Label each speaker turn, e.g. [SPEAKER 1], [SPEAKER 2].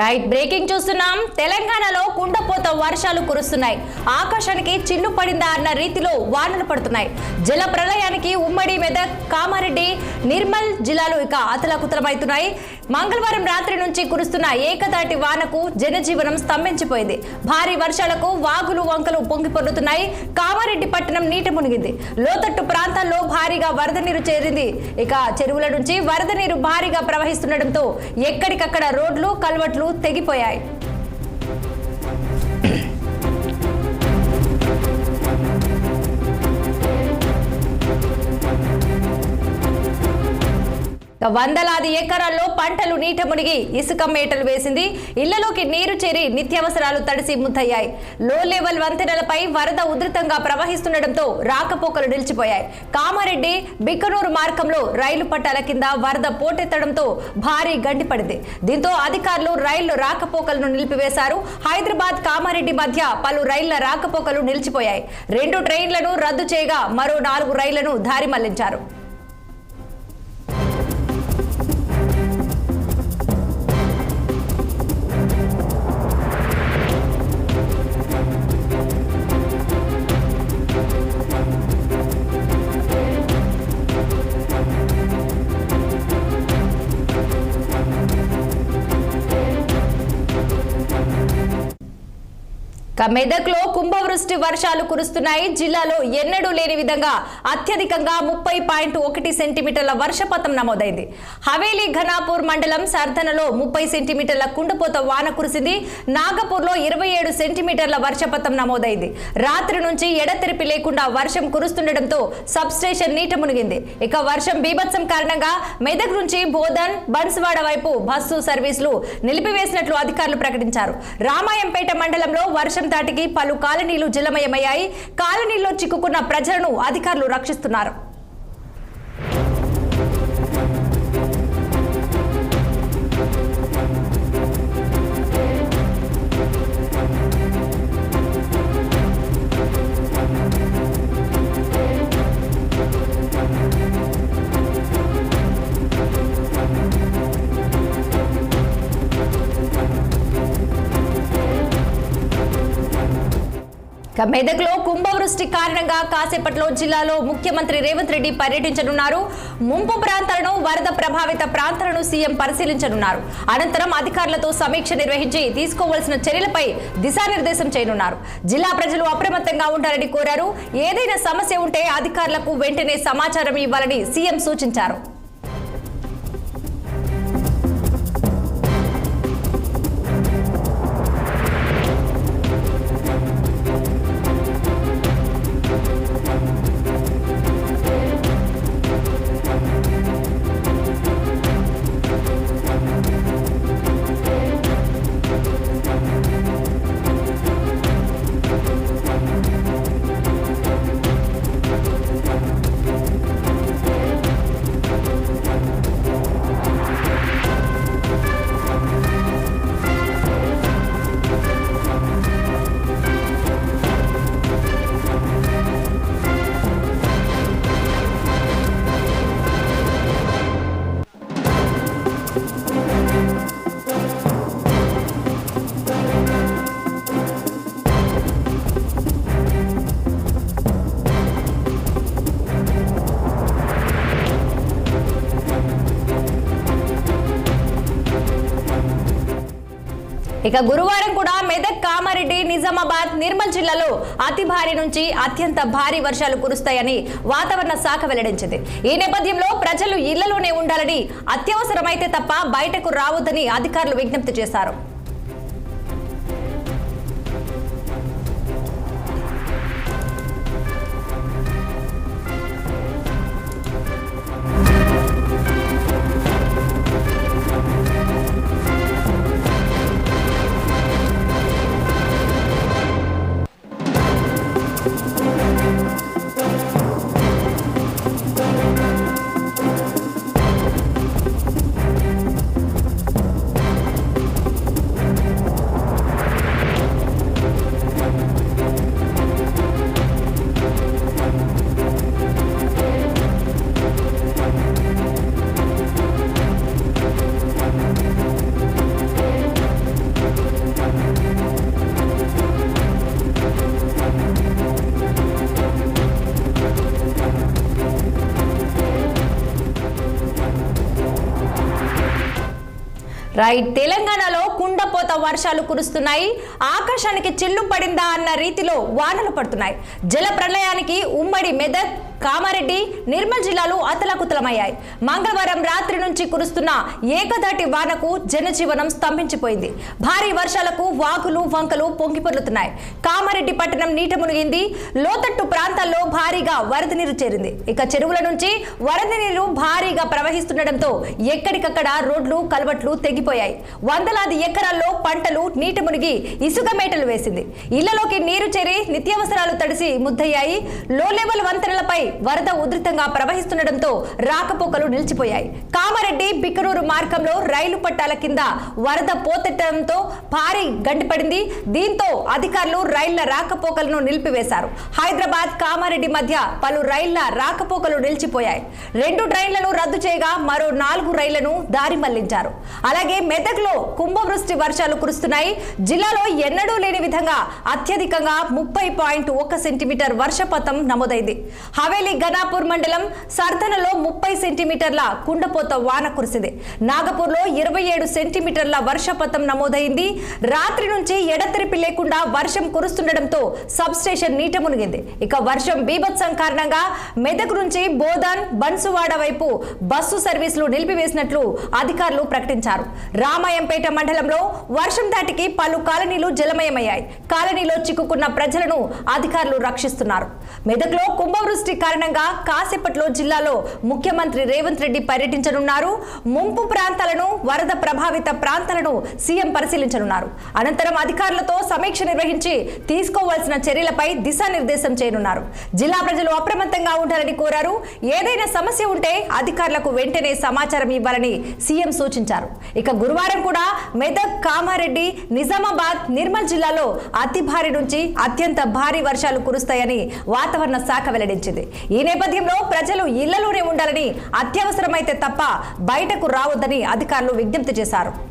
[SPEAKER 1] Right breaking చూస్తున్నాం. తెలంగాణలో కుండపోత వర్షాలు కురుస్తున్నాయి. ఆకాశానికి చిన్ను పడిందా అన్న రీతిలో వానలు పడుతున్నాయి. జల ప్రళయానికి ఉమ్మడి మెదక్ కామారెడ్డి నిర్మల్ జిల్లాలు ఇక అతలకుతలమవుతున్నాయి. మంగళవారం రాత్రి నుంచి కురుస్తున్న ఏకతాటి వానకు జనజీవనం స్తంభించిపోయింది. భారీ వర్షాలకు వాగులు వంకలు పొంగి పొర్లుతున్నాయి. కామారెడ్డి పట్టణం నీట మునిగింది. లోతట్టు ప్రాంతాల్లో భారీగా వరద నీరు చేరింది. ఇక చెరువుల నుంచి వరద నీరు భారీగా ప్రవహిస్తుండటంతో ఎక్కడికక్కడ రోడ్లు కల్వట్లు తెగిపోయాయి. వందలాది ఎకరాల్లో పంటలు నీట మునిగి ఇసుక మేటలు వేసింది. ఇళ్ళలోకి నీరు చేరి నిత్యావసరాలు తడిసి ముద్దయ్యాయి. లో లెవెల్ వంతెనలపై వరద ఉధృతంగా ప్రవహిస్తుండటంతో రాకపోకలు నిలిచిపోయాయి. కామారెడ్డి బిక్కనూరు మార్గంలో రైలు పట్టాల కింద వరద పోటెత్తడంతో భారీ గండి పడింది. దీంతో అధికారులు రైళ్ళు రాకపోకలను నిలిపివేశారు. హైదరాబాద్ కామారెడ్డి మధ్య పలు రైళ్ళ రాకపోకలు నిలిచిపోయాయి. రెండు ట్రైన్లను రద్దు చేయగా మరో నాలుగు రైళ్ళను దారి మళ్ళించారు. మెదక్లో కుంభవృష్టి వర్షాలు కురుస్తున్నాయి. జిల్లాలో ఎన్నడూ లేని విధంగా అత్యధికంగా ముప్పై పాయింట్ ఒకటి సెంటీమీటర్ల వర్షపాతం నమోదైంది. హవేలీ ఘనాపూర్ మండలం సర్దనలో ముప్పై సెంటీమీటర్ల కుండపోత వాన కురిసింది. నాగపూర్లో ఇరవై ఏడు సెంటీమీటర్ల వర్షపాతం నమోదైంది. రాత్రి నుంచి ఎడతెరిపి లేకుండా వర్షం కురుస్తుండటంతో సబ్ స్టేషన్ నీట మునిగింది. ఇక వర్షం బీభత్సం కారణంగా మెదక్ నుంచి బోధన్ బన్స్వాడ వైపు బస్సు సర్వీసులు నిలిపివేసినట్లు అధికారులు ప్రకటించారు. రామాయంపేట మండలంలో వర్షం దాటికి పలు కాలనీలు జలమయమయ్యాయి. కాలనీల్లో చిక్కుకున్న ప్రజలను అధికారులు రక్షిస్తున్నారు. ఇక మెదక్లో కుంభవృష్టి కారణంగా కాసేపట్లో జిల్లాలో ముఖ్యమంత్రి రేవంత్ రెడ్డి పర్యటించనున్నారు. ముంపు ప్రాంతాలను వరద ప్రభావిత ప్రాంతాలను సీఎం పరిశీలించనున్నారు. అనంతరం అధికారులతో సమీక్ష నిర్వహించి తీసుకోవాల్సిన చర్యలపై దిశానిర్దేశం చేయనున్నారు. జిల్లా ప్రజలు అప్రమత్తంగా ఉండాలని కోరారు. ఏదైనా సమస్య ఉంటే అధికారులకు వెంటనే సమాచారం ఇవ్వాలని సీఎం సూచించారు. ఇక గురువారం కూడా మెదక్ కామారెడ్డి నిజామాబాద్ నిర్మల్ జిల్లాలో అతి భారీ నుంచి అత్యంత భారీ వర్షాలు కురుస్తాయని వాతావరణ శాఖ వెల్లడించింది. ఈ నేపథ్యంలో ప్రజలు ఇళ్ళలోనే ఉండాలని అత్యవసరమైతే తప్ప బయటకు రావద్దని అధికారులు విజ్ఞప్తి చేశారు. రైట్ తెలంగాణలో కుండపోత వర్షాలు కురుస్తున్నాయి. ఆకాశానికి చిల్లు పడిందా అన్న రీతిలో వానలు పడుతున్నాయి. జల ప్రళయానికి ఉమ్మడి మెదక్ కామారెడ్డి నిర్మల్ జిల్లాలు అతలకుతలమయ్యాయి. మంగళవారం రాత్రి నుంచి కురుస్తున్న ఏకదాటి వానకు జనజీవనం స్తంభించిపోయింది. భారీ వర్షాలకు వాగులు వంకలు పొంగిపొర్లుతున్నాయి కామారెడ్డి పట్టణం నీట మునిగింది. లోతట్టు ప్రాంతాల్లో భారీగా వరద నీరు చేరింది. ఇక చెరువుల నుంచి వరద నీరు భారీగా ప్రవహిస్తుండటంతో ఎక్కడికక్కడ రోడ్లు కలవట్లు తెగిపోయాయి. వందలాది ఎకరాల్లో పంటలు నీట మునిగి ఇసుక మేటలు వేసింది. ఇళ్ళలోకి నీరు చేరి నిత్యావసరాలు తడిసి ముద్దయ్యాయి. లో లెవెల్ వంతెనలపై వరద ఉధృతంగా ప్రవహిస్తుండటంతో రాకపోకలు నిలిచిపోయాయి. కామారెడ్డి బిక్కనూరు మార్గంలో రైలు పట్టాల కింద వరద పోతెట్టడంతో భారీ గండిపడింది దీంతో అధికారులు రైళ్ళ రాకపోకలను నిలిపివేశారు. హైదరాబాద్ కామారెడ్డి మధ్య పలు రైళ్ళ రాకపోకలు నిలిచిపోయాయి. రెండు ట్రైన్లను రద్దు చేయగా మరో నాలుగు రైళ్ళను దారి మళ్ళించారు. అలాగే మెదక్లో కుంభవృష్టి వర్షాలు కురుస్తున్నాయి. జిల్లాలో ఎన్నడూ లేని విధంగా అత్యధికంగా ముప్పై పాయింట్ ఒక సెంటీమీటర్ వర్షపాతం నమోదైంది. హవేలీ గదాపూర్ మండలం సర్దనలో ముప్పై సెంటీమీటర్ల కుండపోత వాన కురిసింది. నాగపూర్లో ఇరవై ఏడు సెంటీమీటర్ల వర్షపాతం నమోదైంది. రాత్రి నుంచి ఎడతెరిపి లేకుండా వర్షం కురుస్తుండటంతో సబ్ స్టేషన్ నీట మునిగింది. ఇక వర్షం బీభత్సం కారణంగా మెదక్ నుంచి బోధన్ బన్సువాడ వైపు బస్సు సర్వీసులు నిలిపివేసినట్లు అధికారులు ప్రకటించారు. రామాయంపేట మండలంలో వర్షం దాటికి పలు కాలనీలు జలమయమయ్యాయి. కాలనీలో చిక్కుకున్న ప్రజలను అధికారులు రక్షిస్తున్నారు. మెదక్లో కుంభవృష్టి కారణంగా కాసేపట్లో జిల్లాలో ముఖ్యమంత్రి రేవంత్ రెడ్డి పర్యటించనున్నారు. ముంపు ప్రాంతాలను వరద ప్రభావిత ప్రాంతాలను సీఎం పరిశీలించనున్నారు. అనంతరం అధికారులతో సమీక్ష నిర్వహించి తీసుకోవాల్సిన చర్యలపై దిశానిర్దేశం చేయనున్నారు. జిల్లా ప్రజలు అప్రమత్తంగా ఉండాలని కోరారు. ఏదైనా సమస్య ఉంటే అధికారులకు వెంటనే సమాచారం ఇవ్వాలని సీఎం సూచించారు. ఇక గురువారం కూడా మెదక్ కామారెడ్డి నిజామాబాద్ నిర్మల్ జిల్లాలో అతి భారీ నుంచి అత్యంత భారీ వర్షాలు కురుస్తాయని వాతావరణ శాఖ వెల్లడించింది. ఈ నేపథ్యంలో ప్రజలు ఇళ్ళలోనే ఉండాలని అత్యవసరమైతే తప్ప బయటకు రావద్దని అధికారులు విజ్ఞప్తి చేశారు.